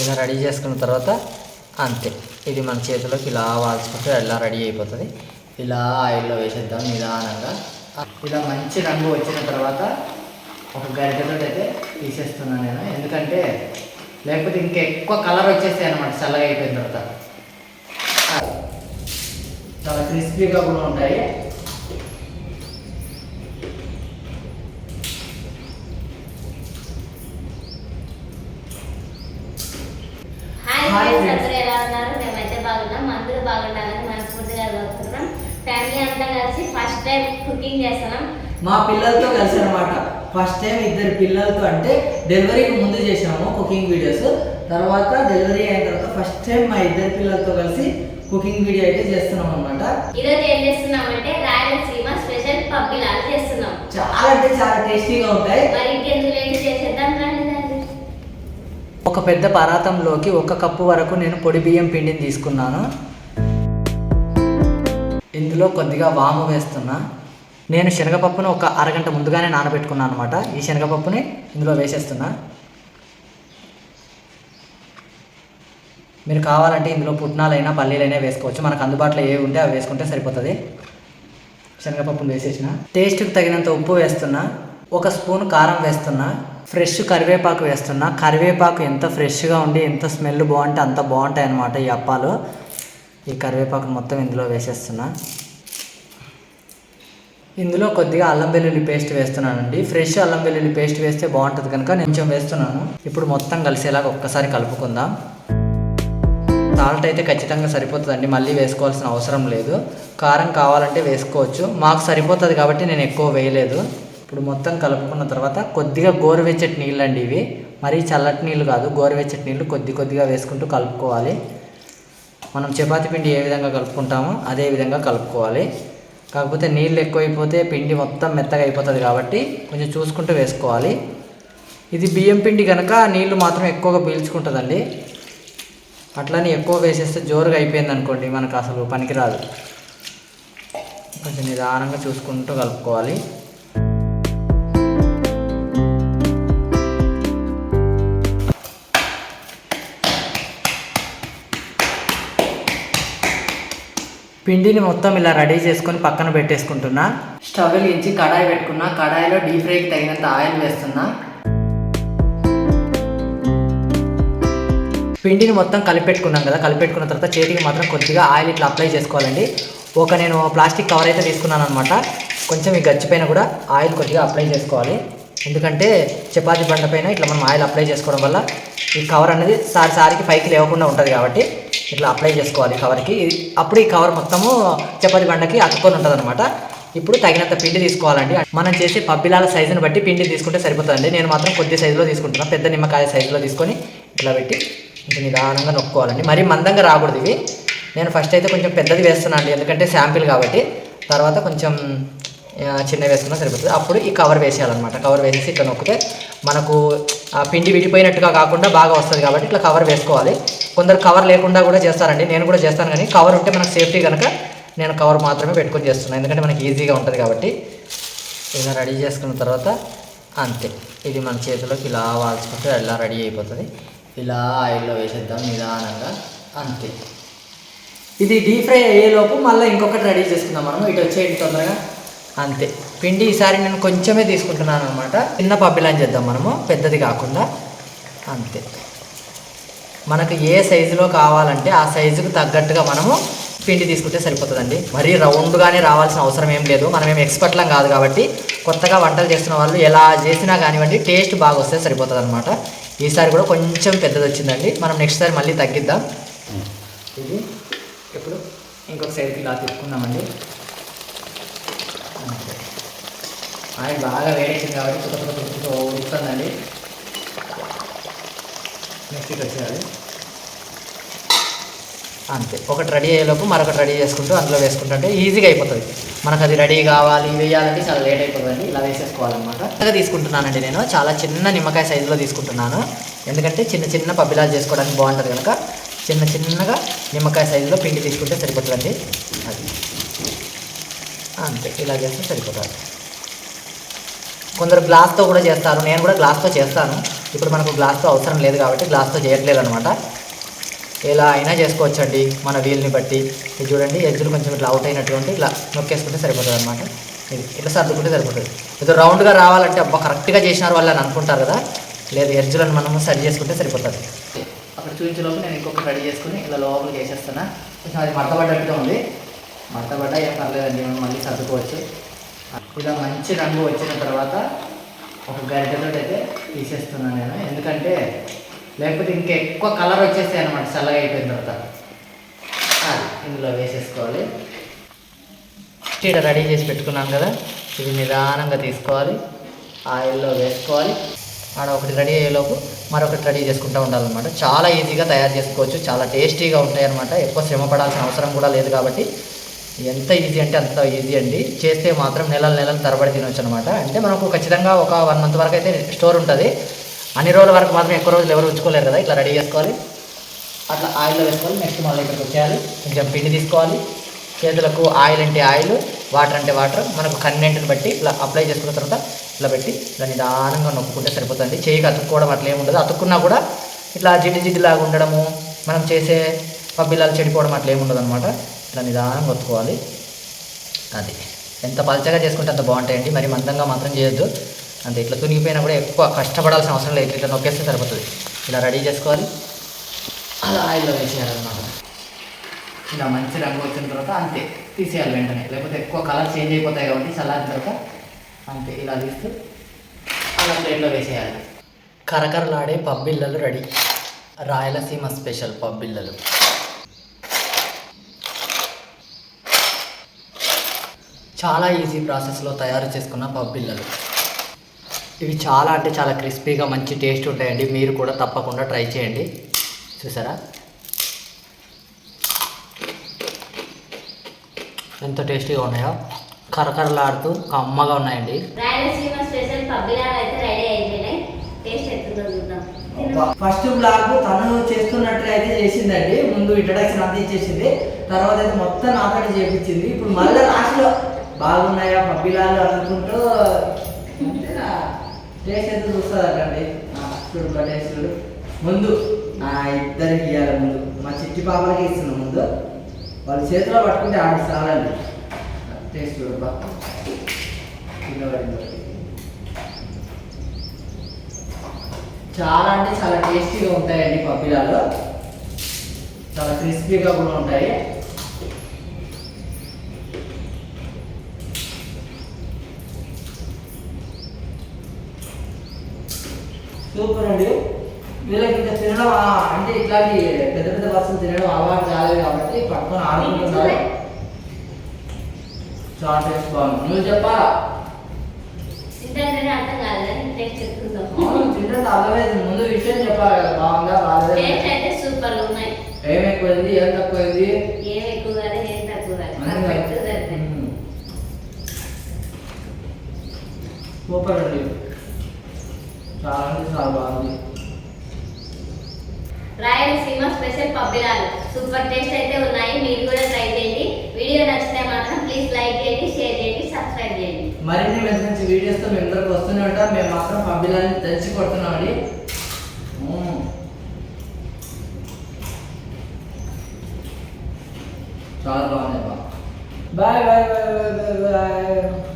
ఇలా రెడీ చేసుకున్న తర్వాత అంతే. ఇది మన చేతిలోకి ఇలా వాల్చుకుంటే ఇలా రెడీ అయిపోతుంది. ఇలా ఆయిల్లో వేసేద్దాం నిదానంగా. ఇలా మంచి రంగు వచ్చిన తర్వాత ఒక గరిటెతో అయితే తీసేస్తున్నాను నేను. ఎందుకంటే లేకపోతే ఇంకా ఎక్కువ కలర్ వచ్చేస్తాయి అనమాట చల్లగా అయిపోయిన తర్వాత. చాలా క్రిస్పీగా కూడా ఉంటాయి. బాగున్నాం అందరూ బాగుండాలని మనస్ఫూర్తిగా కోరుకుంటున్నాం. ఫ్యామిలీ అంతా కలిసి ఫస్ట్ టైం కుకింగ్ చేస్తున్నాం. మా పిల్లలతో కలిసి అనమాట ఫస్ట్ టైం ఇద్దరు పిల్లలతో అంటే డెలివరీకి ముందు చేసాము కుకింగ్ వీడియోస్. తర్వాత డెలివరీ అయిన తర్వాత ఫస్ట్ టైం మా ఇద్దరు పిల్లలతో కలిసి కుకింగ్ వీడియో అయితే చేస్తున్నాం అనమాట ఈరోజు ఏం చేస్తున్నామంటే రాయలసీమ స్పెషల్ పబ్బిలాలు చేస్తున్నాం. చాలా అంటే చాలా టేస్టీగా ఉంటాయి. మరి ఇంకెందుకు లేట్ చేసేద్దాం రండి రండి ఒక పెద్ద పరాతంలోకి ఒక కప్పు వరకు నేను పొడి బియ్యం పిండిని తీసుకున్నాను. ఇందులో కొద్దిగా వాము వేస్తున్నా. నేను శనగపప్పును ఒక అరగంట ముందుగానే నానబెట్టుకున్నాను అనమాట ఈ శనగపప్పుని ఇందులో వేసేస్తున్నా. మీరు కావాలంటే ఇందులో పుట్నాలైనా పల్లీలైనా వేసుకోవచ్చు. మనకు అందుబాటులో ఏవి ఉంటే అవి వేసుకుంటే సరిపోతుంది. శనగపప్పును వేసేసిన. టేస్ట్కి తగినంత ఉప్పు వేస్తున్నా. ఒక స్పూన్ కారం వేస్తున్నా ఫ్రెష్ కరివేపాకు వేస్తున్నా. కరివేపాకు ఎంత ఫ్రెష్గా ఉండి ఎంత స్మెల్ బాగుంటే అంత బాగుంటాయి అన్నమాట ఈ అప్పాలు. ఈ కరివేపాకు మొత్తం ఇందులో వేసేస్తున్నా. ఇందులో కొద్దిగా అల్లం వెల్లుల్లి పేస్ట్ వేస్తున్నానండి. ఫ్రెష్ అల్లం వెల్లుల్లి పేస్ట్ వేస్తే బాగుంటుంది కనుక కొంచెం వేస్తున్నాను. ఇప్పుడు మొత్తం కలిసేలాగా ఒక్కసారి కలుపుకుందాం. సాల్ట్ అయితే ఖచ్చితంగా సరిపోతుందండి. మళ్ళీ వేసుకోవాల్సిన అవసరం లేదు. కారం కావాలంటే వేసుకోవచ్చు. మాకు సరిపోతుంది కాబట్టి నేను ఎక్కువ వేయలేదు. ఇప్పుడు మొత్తం కలుపుకున్న తర్వాత కొద్దిగా గోరువెచ్చటి నీళ్ళు అండి ఇవి. మరీ చల్లటి నీళ్ళు కాదు గోరువెచ్చటి నీళ్ళు కొద్ది కొద్దిగా వేసుకుంటూ కలుపుకోవాలి. మనం చపాతి పిండి ఏ విధంగా కలుపుకుంటామో అదే విధంగా కలుపుకోవాలి. కాకపోతే నీళ్ళు ఎక్కువైపోతే పిండి మొత్తం మెత్తగా అయిపోతుంది కాబట్టి కొంచెం చూసుకుంటూ వేసుకోవాలి. ఇది బియ్యం పిండి కనుక నీళ్ళు మాత్రం ఎక్కువగా పీల్చుకుంటుందండి. అట్లని ఎక్కువ వేసేస్తే జోరుగా అయిపోయింది అనుకోండి మనకు అసలు పనికిరాదు. కొంచెం నిదానంగా చూసుకుంటూ కలుపుకోవాలి. పిండిని మొత్తం ఇలా రెడీ చేసుకొని పక్కన పెట్టేసుకుంటున్నా. స్టవ్ వెలిగించి కడాయి పెట్టుకున్నా. కడాయిలో డీప్ ఫ్రైకి తగినంత ఆయిల్ వేస్తున్నా. పిండిని మొత్తం కలిపెట్టుకున్నాం కదా. కలిపెట్టుకున్న తర్వాత చేతికి మాత్రం కొద్దిగా ఆయిల్ ఇట్లా అప్లై చేసుకోవాలండి. ఒక నేను ప్లాస్టిక్ కవర్ అయితే తీసుకున్నాను అనమాట కొంచెం ఈ గచ్చిపైన కూడా ఆయిల్ కొద్దిగా అప్లై చేసుకోవాలి. ఎందుకంటే చపాతీ బండ పైన ఇట్లా మనం ఆయిల్ అప్లై చేసుకోవడం వల్ల ఈ కవర్ అనేది సారి సారికి పైకి లేవకుండా ఉంటుంది కాబట్టి ఇట్లా అప్లై చేసుకోవాలి కవర్కి అప్పుడు ఈ కవర్ మొత్తము చపాతి బండకి అతుక్కొని ఉంటుంది అనమాట ఇప్పుడు తగినంత పిండి తీసుకోవాలండి. మనం చేసే పబ్బిలాల సైజుని బట్టి పిండి తీసుకుంటే సరిపోతుందండి. నేను మాత్రం కొద్ది సైజులో తీసుకుంటున్నాను పెద్ద నిమ్మకాయ సైజులో తీసుకొని ఇట్లా పెట్టి కొంచెం నిదానంగా నొక్కోవాలండి. మరీ మందంగా రాకూడదు ఇవి. నేను ఫస్ట్ అయితే కొంచెం పెద్దది వేస్తున్నాను అండి. ఎందుకంటే శాంపిల్ కాబట్టి. తర్వాత కొంచెం చిన్న వేసుకున్నా సరిపోతుంది. అప్పుడు ఈ కవర్ వేసేయాలన్నమాట. కవర్ వేసేసి ఇట్లా నొక్కితే మనకు ఆ పిండి విడిపోయినట్టుగా కాకుండా బాగా వస్తుంది కాబట్టి ఇట్లా కవర్ వేసుకోవాలి. కొందరు కవర్ లేకుండా కూడా చేస్తారండి. నేను కూడా చేస్తాను కానీ కవర్ ఉంటే మనకు సేఫ్టీ కనుక నేను కవర్ మాత్రమే పెట్టుకొని చేస్తున్నాను ఎందుకంటే మనకి ఈజీగా ఉంటుంది కాబట్టి. ఇలా రెడీ చేసుకున్న తర్వాత అంతే. ఇది మన చేతిలోకి ఇలా వాల్చుకుంటే ఇలా రెడీ అయిపోతుంది. ఇలా ఆయిల్లో వేసేద్దాం నిదానంగా. అంతే. ఇది డీప్ ఫ్రై అయ్యేలోపు మళ్ళీ ఇంకొకటి రెడీ చేసుకుందాం మనం. ఇటు వచ్చేయండి తొందరగా. అంతే. పిండి ఈసారి నేను కొంచెమే తీసుకుంటున్నాను అనమాట చిన్న పబ్బిలాని చేద్దాం మనము. పెద్దది కాకుండా. అంతే. మనకు ఏ సైజులో కావాలంటే ఆ సైజుకు తగ్గట్టుగా మనము పిండి తీసుకుంటే సరిపోతుందండి. మరీ రౌండ్గానే రావాల్సిన అవసరం ఏం లేదు. మనం ఏం ఎక్స్పర్ట్లం కాదు కాబట్టి కొత్తగా వంటలు చేస్తున్న వాళ్ళు ఎలా చేసినా కానివ్వండి టేస్ట్ బాగా వస్తే సరిపోతుంది అనమాట ఈసారి కూడా కొంచెం పెద్దది వచ్చిందండి. మనం నెక్స్ట్ సారి మళ్ళీ తగ్గిద్దాం. ఇది ఇప్పుడు ఇంకొక సైడ్కి ఇలా తీసుకుందామండి అంతే. ఆయిల్ బాగా వేడెక్కింది కాబట్టి కొత్త కొత్త కొత్త మిక్సీ వచ్చేయాలి. అంతే. ఒకటి రెడీ అయ్యేలోపు మరొకటి రెడీ చేసుకుంటూ అందులో వేసుకుంటుంటే ఈజీగా అయిపోతుంది. మనకు అది రెడీ కావాలి వేయాలంటే చాలా లేట్ అయిపోతుందండి. ఇలా వేసేసుకోవాలన్నమాట. చిన్నగా తీసుకుంటున్నానండి నేను. చాలా చిన్న నిమ్మకాయ సైజులో తీసుకుంటున్నాను. ఎందుకంటే చిన్న చిన్న పబ్బిలాలు చేసుకోవడానికి బాగుంటుంది కనుక చిన్న చిన్నగా నిమ్మకాయ సైజులో పిండి తీసుకుంటే సరిపోతుందండి. అది. అంతే. ఇలా చేస్తే సరిపోతుంది. కొందరు గ్లాస్తో కూడా చేస్తారు. నేను కూడా గ్లాస్తో చేస్తాను. ఇప్పుడు మనకు గ్లాస్తో అవసరం లేదు కాబట్టి గ్లాస్తో చేయట్లేదు అనమాట ఇలా అయినా చేసుకోవచ్చండి మన వీల్ని బట్టి. ఇది చూడండి ఎజ్జులు కొంచెం ఇట్లా అవుట్ అయినటువంటి ఇట్లా నొక్కేసుకుంటే సరిపోతుంది అనమాట ఇది ఇట్లా సర్దుకుంటే సరిపోతుంది. ఇది రౌండ్గా రావాలంటే అబ్బా కరెక్ట్గా చేసినారు వాళ్ళు అని అనుకుంటారు కదా. లేదు ఎజ్జులను మనము సరి చేసుకుంటే సరిపోతుంది. అక్కడ చూపించేలోపు నేను ఇంకొకటి రెడీ చేసుకుని ఇలా లోపలికి వేసేస్తున్నా. కొంచెం అది మడతపడ్డట్టుగా ఉంది. మడతపడ్డ ఏం పర్లేదండి మనం మళ్ళీ సర్దుకోవచ్చు. ఇలా మంచి రంగు వచ్చిన తర్వాత ఒక గరిటెతో అయితే తీసేస్తున్నాను నేను. ఎందుకంటే లేకపోతే ఇంకా ఎక్కువ కలర్ వచ్చేస్తాయి అనమాట చల్లగా అయిపోయిన తర్వాత. అది ఇందులో వేసేసుకోవాలి. చీడ రెడీ చేసి పెట్టుకున్నాను కదా ఇది నిదానంగా తీసుకోవాలి. ఆయిల్లో వేసుకోవాలి. ఆడ ఒకటి రెడీ అయ్యేలోపు మరొకటి రెడీ చేసుకుంటూ ఉండాలన్నమాట. చాలా ఈజీగా తయారు చేసుకోవచ్చు చాలా టేస్టీగా ఉంటాయి అనమాట ఎక్కువ శ్రమ పడాల్సిన అవసరం కూడా లేదు కాబట్టి ఎంత ఈజీ అంటే అంత ఈజీ అండి. చేస్తే మాత్రం నెలల నెలలు తరబడి తినొచ్చు అనమాట అంటే మనకు ఖచ్చితంగా ఒక వన్ మంత్ వరకు అయితే స్టోర్ ఉంటుంది. అన్ని రోజుల వరకు మాత్రం ఎక్కువ రోజులు ఎవరు ఉంచుకోలేరు కదా. ఇట్లా రెడీ చేసుకోవాలి. అట్లా ఆయిల్లో వేసుకోవాలి. నెక్స్ట్ మళ్ళీ ఇక్కడికి వచ్చేయాలి. కొంచెం పిండి తీసుకోవాలి. చేతులకు ఆయిల్ అంటే ఆయిల్ వాటర్ అంటే వాటర్. మనకు కన్వెంట్ని బట్టి ఇట్లా అప్లై చేసుకున్న తర్వాత ఇట్లా పెట్టి ఇలా నిదానంగా నొప్పుకుంటే సరిపోతుంది చేయికి అతుక్కోవడం అట్లా ఏముండదు అతుక్కున్నా కూడా ఇట్లా జిడ్డు జిడ్డులాగా ఉండడము మనం చేసే పబ్బిలాలు చెడిపోవడం అట్లా ఏముండదు అనమాట ఇట్లా నిదానంగా ఒత్తుకోవాలి. అది. ఎంత పలచగా చేసుకుంటే అంత బాగుంటాయండి. మరి మందంగా మాత్రం చేయొద్దు. అంతే. ఇట్లా తునిగిపోయినా కూడా ఎక్కువ కష్టపడాల్సిన అవసరం లేదు. ఇట్లా నొక్కేస్తే సరిపోతుంది. ఇలా రెడీ చేసుకోవాలి. అలా ఆయిల్లో వేసేయాలన్నమాట. ఇలా మంచి రంగు వచ్చిన తర్వాత అంతే. తీసేయాలి వెంటనే. లేకపోతే ఎక్కువ కలర్ చేంజ్ అయిపోతాయి కాబట్టి చల్లారిన తర్వాత అంతే. ఇలా తీస్తూ అలా ప్లేట్లో వేసేయాలి. కరకరలాడే పబ్బిళ్ళలు రెడీ. రాయలసీమ స్పెషల్ పబ్బిళ్ళలు. చాలా ఈజీ ప్రాసెస్లో తయారు చేసుకున్న పబ్బిళ్ళలు ఇవి చాలా అంటే చాలా క్రిస్పీగా మంచి టేస్ట్ ఉంటాయండి. మీరు కూడా తప్పకుండా ట్రై చేయండి. చూసారా? ఎంత టేస్టీగా ఉన్నాయో. కరకరలాడుతూ కమ్మగా ఉన్నాయండి. ఫస్ట్ బ్లాగ్ తను చేస్తున్నట్లు అయితే చేసిందండి. ముందు ఇంట్రడక్షన్ అంతా ఇచ్చేసింది. తర్వాత అయితే మొత్తం నాతోటి చేపించింది. ఇప్పుడు మళ్ళీ లాస్ట్లో బాగున్నాయా పబ్బిలాలు అనుకుంటూ టేస్ట్ చూస్తుంది చూస్తుందండి చూడు టేస్ట్ ముందు ఆ ఇద్దరికి ఇవ్వాలి ముందు. మా చిట్టి పాపలకి ఇస్తున్నాం ముందు. వాళ్ళు చేతిలో పట్టుకుంటే ఆడ చాలండి టేస్ట్ చూడు బా చాలా అంటే చాలా టేస్టీగా ఉంటాయండి పబ్బిలాలు చాలా క్రిస్పీగా కూడా ఉంటాయి. సూపర్ అండి వీళ్ళకి ఇంకా తినడం అంటే ఇట్లాంటి పెద్ద పెద్ద వస్తువులు తినడం అలవాటు కాలేదు కాబట్టి పట్టుకొని ఆడుకుంటున్నారు చాలా టేస్ట్ బాగుంది. నువ్వు చెప్పాలా? తింటే అర్థమైంది. ముందు విషయం చెప్పాలి కదా బాగుందా బాగాలేదు? సూపర్ ఉన్నాయి. ఏం ఎక్కువైంది ఏం తక్కువైంది? ఏం ఎక్కువ కాదు ఏం తక్కువ కాదు అన్నీ పర్ఫెక్ట్ సరిపోయింది. మ్మ్. సూపర్ అండి. చాలా అంటే చాలా బాగుంది రాయలసీమ స్పెషల్ పబ్బిలాలు. సూపర్ టేస్ట్ అయితే ఉన్నాయి. మీరు కూడా ట్రై చేయండి. వీడియో నచ్చితే మాత్రం ప్లీజ్ లైక్ చేయండి షేర్ చేయండి సబ్స్క్రైబ్ చేయండి. మరిన్ని మంచి మంచి వీడియోస్తో మేము అందరికి వస్తూనే ఉంటాం. మేము మాత్రం పంపిలాన్ని దంచి కొడుతున్నామండి. చాలా బాగుంది bye bye bye bye bye bye.